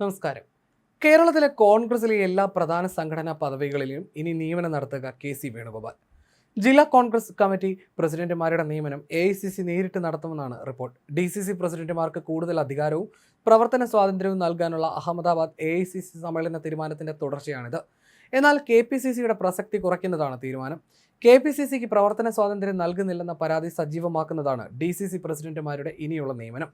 നമസ്കാരം. കേരളത്തിലെ കോൺഗ്രസിലെ എല്ലാ പ്രധാന സംഘടനാ പദവികളിലും ഇനി നിയമനം നടത്തുക കെ സി വേണുഗോപാൽ. ജില്ലാ കോൺഗ്രസ് കമ്മിറ്റി പ്രസിഡന്റുമാരുടെ നിയമനം എ ഐ സി സി നേരിട്ട് നടത്തുമെന്നാണ് റിപ്പോർട്ട്. ഡി സി സി പ്രസിഡന്റുമാർക്ക് കൂടുതൽ അധികാരവും പ്രവർത്തന സ്വാതന്ത്ര്യവും നൽകാനുള്ള Ahmedabad A I C C സമ്മേളന തീരുമാനത്തിന്റെ തുടർച്ചയാണിത്. എന്നാൽ കെ പി സി സിയുടെ പ്രസക്തി കുറയ്ക്കുന്നതാണ് തീരുമാനം. കെ പി സി സിക്ക് പ്രവർത്തന സ്വാതന്ത്ര്യം നൽകുന്നില്ലെന്ന പരാതി സജീവമാക്കുന്നതാണ് ഡി സി സി പ്രസിഡന്റുമാരുടെ ഇനിയുള്ള നിയമനം.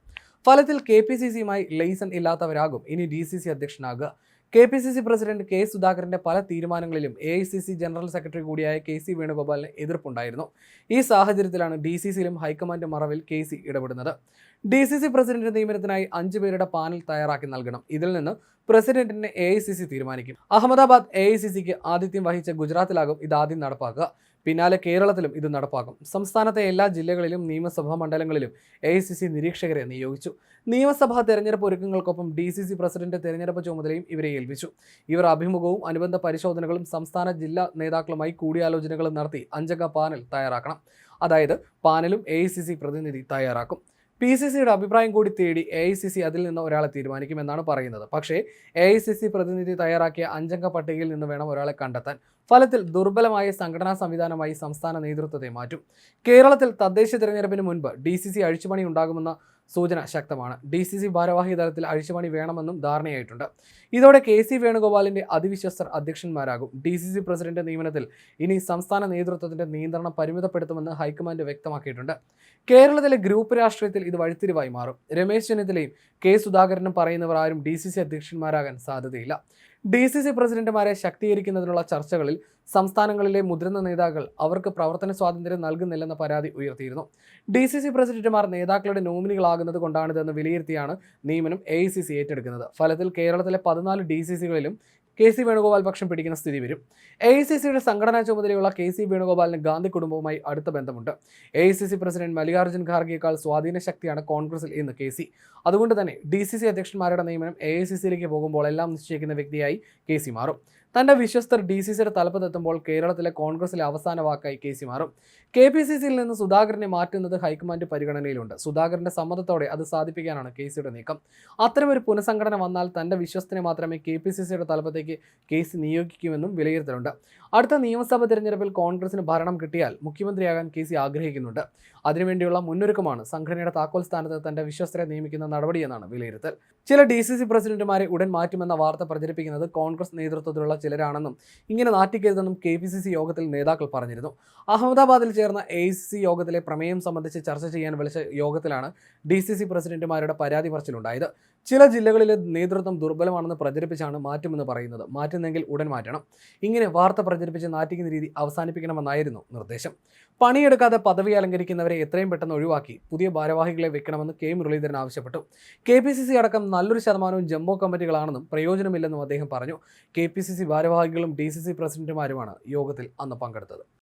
ഫലത്തിൽ കെ പി സി സിയുമായി ലൈസൺ ഇല്ലാത്തവരാകും. ഇനി D C C അധ്യക്ഷനാകുക. K P C C president K സുധാകരന്റെ പല തീരുമാനങ്ങളിലും A I C C general secretary കൂടിയായ കെ സി വേണുഗോപാലിന് എതിർപ്പുണ്ടായിരുന്നു. ഈ സാഹചര്യത്തിലാണ് ഡി സി സിയിലും ഹൈക്കമാൻഡ് മറവിൽ കെ സി ഇടപെടുന്നത്. ഡി സി സി പ്രസിഡന്റ് നിയമനത്തിനായി അഞ്ചു പേരുടെ പാനൽ തയ്യാറാക്കി നൽകണം. ഇതിൽ നിന്ന് പ്രസിഡന്റിനെ എ ഐ സി സി തീരുമാനിക്കും. അഹമ്മദാബാദ് എ ഐ സി സിക്ക് ആതിഥ്യം വഹിച്ച ഗുജറാത്തിലാകും ഇത് ആദ്യം നടപ്പാക്കുക. പിന്നാലെ കേരളത്തിലും ഇത് നടപ്പാക്കും. സംസ്ഥാനത്തെ എല്ലാ ജില്ലകളിലും നിയമസഭാ മണ്ഡലങ്ങളിലും എ നിരീക്ഷകരെ നിയോഗിച്ചു. നിയമസഭാ തെരഞ്ഞെടുപ്പ് ഒരുക്കങ്ങൾക്കൊപ്പം ഡി സി സി പ്രസിഡന്റ് തെരഞ്ഞെടുപ്പ് ചുമതലയും ഇവരെ ഏൽപ്പിച്ചു. ഇവർ അഭിമുഖവും അനുബന്ധ പരിശോധനകളും സംസ്ഥാന ജില്ലാ നേതാക്കളുമായി കൂടിയാലോചനകളും നടത്തി അഞ്ചംഗ പാനൽ തയ്യാറാക്കണം. അതായത് പാനലും എ പ്രതിനിധി തയ്യാറാക്കും. പി സി സിയുടെ അഭിപ്രായം കൂടി തേടി എ ഐ സി സി അതിൽ നിന്ന് ഒരാളെ തീരുമാനിക്കുമെന്നാണ് പറയുന്നത്. പക്ഷേ എ ഐ സി സി പ്രതിനിധി തയ്യാറാക്കിയ അഞ്ചംഗ പട്ടികയിൽ നിന്ന് വേണം ഒരാളെ കണ്ടെത്താൻ. ഫലത്തിൽ ദുർബലമായ സംഘടനാ സംവിധാനമായി സംസ്ഥാന നേതൃത്വത്തെ മാറ്റും. കേരളത്തിൽ തദ്ദേശ തിരഞ്ഞെടുപ്പിന് മുൻപ് ഡി സി സി അഴിച്ചുപണി ഉണ്ടാകുമെന്ന സൂചന ശക്തമാണ്. ഡി സി സി ഭാരവാഹി തലത്തിൽ അഴിച്ചുപണി വേണമെന്നും ധാരണയായിട്ടുണ്ട്. ഇതോടെ കെ സി വേണുഗോപാലിന്റെ അതിവിശ്വസ്തർ അധ്യക്ഷന്മാരാകും. ഡി സി സി പ്രസിഡന്റ് നിയമനത്തിൽ ഇനി സംസ്ഥാന നേതൃത്വത്തിന്റെ നിയന്ത്രണം പരിമിതപ്പെടുത്തുമെന്ന് ഹൈക്കമാൻഡ് വ്യക്തമാക്കിയിട്ടുണ്ട്. കേരളത്തിലെ ഗ്രൂപ്പ് രാഷ്ട്രീയത്തിൽ ഇത് വഴിത്തിരിവായി മാറും. രമേശ് ചെന്നിത്തലയും കെ സുധാകരനും പറയുന്നവർ ആരും ഡി സി സി അധ്യക്ഷന്മാരാകാൻ സാധ്യതയില്ല. ഡി സി സി പ്രസിഡന്റുമാരെ ശക്തീകരിക്കുന്നതിനുള്ള ചർച്ചകളിൽ സംസ്ഥാനങ്ങളിലെ മുതിർന്ന നേതാക്കൾ അവർക്ക് പ്രവർത്തന സ്വാതന്ത്ര്യം നൽകുന്നില്ലെന്ന പരാതി ഉയർത്തിയിരുന്നു. ഡി സി സി പ്രസിഡന്റുമാർ നേതാക്കളുടെ നോമിനികളാകുന്നത് കൊണ്ടാണിതെന്ന് വിലയിരുത്തിയാണ് നിയമനം എ ഐ സി സി ഏറ്റെടുക്കുന്നത്. ഫലത്തിൽ കേരളത്തിലെ പതിനാല് ഡി സി സികളിലും കെ സി വേണുഗോപാൽ പക്ഷം പിടിക്കുന്ന സ്ഥിതി വരും. എ ഐ സി സിയുടെ സംഘടനാ ചുമതലയുള്ള കെ സി വേണുഗോപാലിന് ഗാന്ധി കുടുംബവുമായി അടുത്ത ബന്ധമുണ്ട്. A I C C president Mallikarjun ഖാർഗെയേക്കാൾ സ്വാധീന ശക്തിയാണ് കോൺഗ്രസിൽ ഇന്ന് കെ സി. അതുകൊണ്ട് തന്നെ ഡി സി സി അധ്യക്ഷന്മാരുടെ നിയമനം എ ഐ സി സിയിലേക്ക് പോകുമ്പോൾ എല്ലാം നിശ്ചയിക്കുന്ന വ്യക്തിയായി കെ സി മാറും. തന്റെ വിശ്വസ്തർ ഡി സി സിയുടെ തലപ്പത്തെത്തുമ്പോൾ കേരളത്തിലെ കോൺഗ്രസിലെ അവസാന വാക്കായി കെ സി മാറും. കെ പി സി സിയിൽ നിന്ന് സുധാകരനെ മാറ്റുന്നത് ഹൈക്കമാൻഡ് പരിഗണനയിലുണ്ട്. സുധാകരന്റെ സമ്മതത്തോടെ അത് സാധിപ്പിക്കാനാണ് കെ സിയുടെ നീക്കം. അത്തരമൊരു പുനഃസംഘടന വന്നാൽ തന്റെ വിശ്വസ്തനെ മാത്രമേ കെ പി സി സിയുടെ തലപ്പത്തേക്ക് കെ സി നിയോഗിക്കുമെന്നും വിലയിരുത്തലുണ്ട്. അടുത്ത നിയമസഭാ തെരഞ്ഞെടുപ്പിൽ കോൺഗ്രസിന് ഭരണം കിട്ടിയാൽ മുഖ്യമന്ത്രിയാകാൻ കെ സി ആഗ്രഹിക്കുന്നുണ്ട്. അതിനുവേണ്ടിയുള്ള മുന്നൊരുക്കമാണ് സംഘടനയുടെ താക്കോൽ സ്ഥാനത്ത് തന്റെ വിശ്വസ്തരെ നിയമിക്കുന്ന നടപടിയെന്നാണ് വിലയിരുത്തൽ. ചില ഡി സി സി പ്രസിഡന്റുമാരെ ഉടൻ മാറ്റുമെന്ന വാർത്ത പ്രചരിപ്പിക്കുന്നത് കോൺഗ്രസ് നേതൃത്വത്തിലുള്ള ചിലരാണെന്നും ഇങ്ങനെ നാറ്റിക്കരുതെന്നും കെ പി സി സി യോഗത്തിൽ നേതാക്കൾ പറഞ്ഞിരുന്നു. അഹമ്മദാബാദിൽ ചേർന്ന എ സി സി യോഗത്തിലെ പ്രമേയം സംബന്ധിച്ച് ചർച്ച ചെയ്യാൻ വിളിച്ച യോഗത്തിലാണ് ഡി സി സി പ്രസിഡന്റുമാരുടെ പരാതി പറച്ചിലുണ്ടായത്. ചില ജില്ലകളിലെ നേതൃത്വം ദുർബലമാണെന്ന് പ്രചരിപ്പിച്ചാണ് മാറ്റുമെന്ന് പറയുന്നത്. മാറ്റുന്നെങ്കിൽ ഉടൻ മാറ്റണം. ഇങ്ങനെ വാർത്ത പ്രചരിപ്പിച്ച് നാറ്റിക്കുന്ന രീതി അവസാനിപ്പിക്കണമെന്നായിരുന്നു നിർദ്ദേശം. പണിയെടുക്കാതെ പദവി അലങ്കരിക്കുന്നവരെ എത്രയും പെട്ടെന്ന് ഒഴിവാക്കി പുതിയ ഭാരവാഹികളെ വെക്കണമെന്ന് കെ. മുരളീധരൻ ആവശ്യപ്പെട്ടു. കെ പി സി സി അടക്കം നല്ലൊരു ശതമാനവും ജംബോ കമ്മിറ്റികളാണെന്നും പ്രയോജനമില്ലെന്നും അദ്ദേഹം പറഞ്ഞു. കെ പി സി സി ഭാരവാഹികളും ഡി സി സി പ്രസിഡന്റുമാരുമാണ് യോഗത്തിൽ അന്ന് പങ്കെടുത്തത്.